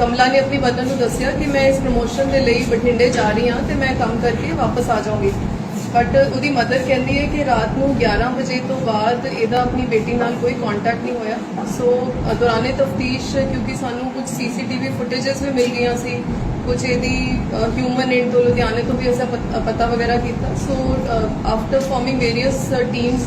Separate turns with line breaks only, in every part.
ਕਮਲਾ ਨੇ ਆਪਣੀ ਬਦਨ ਨੂੰ ਦੱਸਿਆ ਕਿ ਮੈਂ ਇਸ ਪ੍ਰਮੋਸ਼ਨ ਦੇ ਲਈ ਬਠਿੰਡੇ ਜਾ ਰਹੀ ਹਾਂ ਤੇ ਮੈਂ ਕੰਮ ਕਰਕੇ ਵਾਪਸ ਆ ਜਾਊਂਗੀ। ਬਟ ਉਹਦੀ ਮਦਰ ਕਹਿੰਦੀ ਹੈ ਕਿ ਰਾਤ ਨੂੰ 11 ਵਜੇ ਤੋਂ ਬਾਅਦ ਇਹਦਾ ਆਪਣੀ ਬੇਟੀ ਨਾਲ ਕੋਈ ਕੰਟੈਕਟ ਨਹੀਂ ਹੋਇਆ। ਸੋ ਦੌਰਾਨੇ ਤਫਤੀਸ਼ ਕਿਉਂਕਿ ਸਾਨੂੰ ਕੁਝ ਸੀਸੀਟੀਵੀ ਫੁਟੇजेस ਵੀ ਮਿਲ ਗਈਆਂ ਸੀ। ਕੁਝ ਇਹਦੀ ਹਿਊਮਨ ਐਂਡ ਤੋਂ, ਲੁਧਿਆਣੇ ਤੋਂ ਵੀ ਅਸਾਂ ਪਤ- ਪਤਾ ਵਗੈਰਾ ਕੀਤਾ। So after forming various teams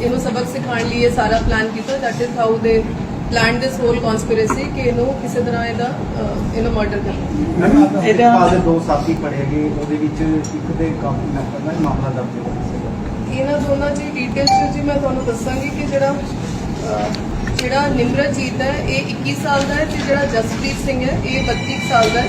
ਇਹਨੂੰ ਸਬਕ ਸਿਖਾਉਣ ਲਈ ਇਹ ਸਾਰਾ ਪਲਾਨ ਕੀਤਾ। That is how they plan this whole conspiracy ਕਿ ਇਹਨੂੰ ਕਿਸੇ ਤਰ੍ਹਾਂ ਇਹਦਾ ਅਹ, ਇਹਨੂੰ ਮਰਡਰ ਕਰਨਾ।
ਇਹਦਾ
ਇਹਦਾ-
ਦੇ ਦੋ ਸਾਥੀ ਫੜੇ ਗਏ ਉਹਦੇ ਵਿੱਚ ਇੱਕ ਦੇ ਕਾਫੀ ਨੰਬਰ ਦਾ ਮਾਮਲਾ ਦਰਜ ਹੋਇਆ ਸੀਗਾ
ਇਹਨਾਂ ਦੋਨਾਂ ਦੀ ਡਿਟੇਲ ਚ ਜੀ ਮੈਂ ਤੁਹਾਨੂੰ ਦੱਸਾਂਗੀ ਕਿ ਜਿਹੜਾ ਅਹ, ਜਿਹੜਾ ਨਿਮਰਤਜੀਤ ਹੈ ਇਹ 21 ਸਾਲ ਦਾ ਹੈ ਤੇ ਜਿਹੜਾ ਜਸਪ੍ਰੀਤ ਸਿੰਘ ਹੈ ਇਹ 32 ਸਾਲ ਦਾ ਹੈ।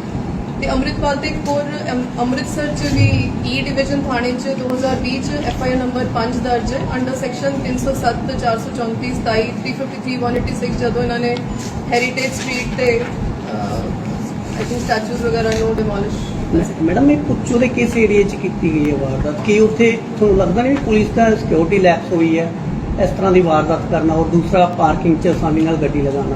ਤੇ ਅੰਮ੍ਰਿਤਪਾਲ ਤੇ ਇੱਕ ਹੋਰ ਅਮ, ਅੰਮ੍ਰਿਤਸਰ ਚ ਵੀ e ਈ ਡਿਵੀਜ਼ਨ ਥਾਣੇ ਚ 2020 ਚ ਐਫ ਆਈ ਆਰ ਨੰਬਰ 5 ਦਰਜ ਹੈ। ਅੰਡਰ ਸੈਕਸ਼ਨ 307 434 27 353 186 ਜਦੋਂ ਇਹਨਾਂ ਨੇ ਹੈਰੀਟੇਜ ਸਟਰੀਟ ਤੇ ਆਈ ਥਿੰਕ ਸਟੈਚੂਜ਼ ਵਗੈਰਾ ਨੂੰ ਡਿਮੋਲਿਸ਼
ਮੈਡਮ ਇਹ ਪੁੱਛੋ ਦੇ ਕਿਸ ਏਰੀਆ 'ਚ ਕੀਤੀ ਗਈ ਹੈ ਵਾਰਦਾਤ? ਕੀ ਉੱਥੇ ਤੁਹਾਨੂੰ ਲੱਗਦਾ ਨਹੀਂ ਵੀ ਪੁਲਿਸ ਦਾ ਸਿਕਿਉਰਿਟੀ ਲੈਪਸ ਹੋਈ ਹੈ? ਇਸ ਤਰ੍ਹਾਂ ਦੀ ਵਾਰਦਾਤ ਕਰਨਾ ਔਰ ਦੂਸਰਾ ਪਾਰਕਿੰਗ 'ਚ ਆਸਾਨੀ ਨਾਲ ਗੱਡੀ ਲਗਾਉਣਾ।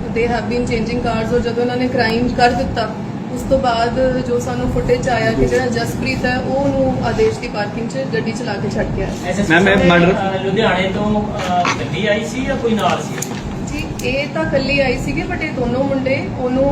they have been changing cars ਔਰ ਜਦੋਂ ਇਹਨਾਂ ਨੇ ਕ੍ਰਾਈਮ ਕਰ ਦਿੱਤਾ ਉਸ ਤੋਂ ਬਾਅਦ ਜੋ ਸਾਨੂੰ ਫੁਟੇਜ ਆਇਆ ਕਿ ਜਿਹੜਾ ਜਸਪ੍ਰੀਤ ਹੈ ਉਹ ਉਹਨੂੰ ਆਦੇਸ਼ ਦੀ ਪਾਰਕਿੰਗ 'ਚ ਗੱਡੀ ਚਲਾ ਕੇ ਛੱਡ ਗਿਆ।
ਮੈਮ, ਇਹ murder-
ਲੁਧਿਆਣੇ ਤੋਂ ਅ, ਗੱਡੀ ਆਈ ਸੀ ਜਾਂ ਕੋਈ ਨਾਲ ਸੀ?
ਇਹ ਤਾਂ ਕੱਲੀ ਆਈ ਸੀਗੀ ਬਟ ਇਹ ਦੋਨੋਂ ਮੁੰਡੇ ਉਹਨੂੰ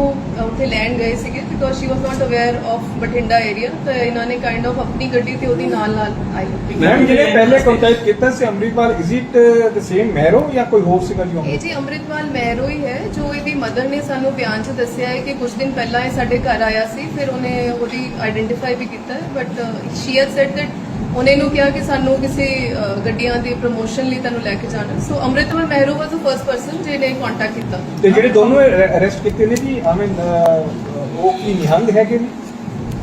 ਉੱਥੇ ਲੈਣ ਗਏ ਸੀਗੇ because she was not aware of Bathinda area ਤਾਂ ਇਹਨਾਂ ਨੇ ਕਾਈਂਡ ਆਫ ਆਪਣੀ ਗੱਡੀ ਤੇ ਉਹਦੀ ਨਾਲ ਨਾਲ ਆਈ
ਮੈਮ ਜਿਹੜੇ ਪਹਿਲੇ ਕੰਟੈਕਟ ਕੀਤਾ ਸੀ Amritpal is it the same Mehru ਜਾਂ ਕੋਈ ਹੋਰ ਸੀਗਾ ਜੀ
ਇਹ ਜੀ ਅੰਮ੍ਰਿਤਪਾਲ ਮਹਿਰੋ ਹੀ ਹੈ ਜੋ ਇਹਦੀ ਮਦਰ ਨੇ ਸਾਨੂੰ ਬਿਆਨ 'ਚ ਦੱਸਿਆ ਹੈ ਕਿ ਕੁਝ ਦਿਨ ਪਹਿਲਾਂ ਇਹ ਸਾਡੇ ਘਰ ਆਇਆ ਸੀ ਫਿਰ ਉਹਨੇ ਉਹਦੀ ਆਇਡੈਂਟੀਫਾਈ ਵੀ ਕੀਤਾ but she has said that ਉਹਨੇ ਨੂੰ ਕਿਹਾ ਕਿ ਸਾਨੂੰ ਕਿਸੇ ਅ, ਗੱਡੀਆਂ ਦੀ ਪ੍ਰੋਮੋਸ਼ਨ ਲਈ ਤੁਹਾਨੂੰ ਲੈ ਕੇ ਜਾਣਾ so Amritpal Mehron was the first person ਜਿਹਨੇ ਕੰਟੈਕਟ ਕੀਤਾ
ਤੇ ਜਿਹੜੇ ਦੋਨੋਂ ਅਰੈਸਟ ਕੀਤੇ ਨੇ ਜੀ ਆਈ ਮੀਨ ਉਹ ਕੀ ਨਿਹੰਗ ਹੈਗੇ ਨੇ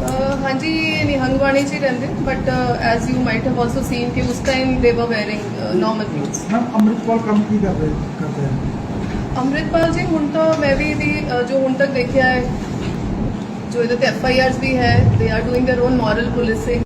ਅ, ਹਾਂਜੀ ਇਹ ਨਿਹੰਗਵਾਣੀ 'ਚ ਹੀ ਰਹਿੰਦੇ but as you might have also seen ਕਿ ਉਸ ਟਾਈਮ ਦੇ were wearing normal clothes
ma'am Amritpal ਕੰਮ ਕੀ ਕਰ ਰਹੇ ਕਰਦੇ ਹੈ
ਅੰਮ੍ਰਿਤਪਾਲ ਜੀ ਹੁਣ ਤਾਂ ਮੈਂ ਵੀ ਇਹਦੀ ਅ, ਜੋ ਹੁਣ ਤੱਕ ਦੇਖਿਆ ਹੈ ਜੋ ਇਹਦੇ ਤੇ ਐਫ ਆਈ ਆਰਸ ਵੀ ਹੈ they are doing their own moral policing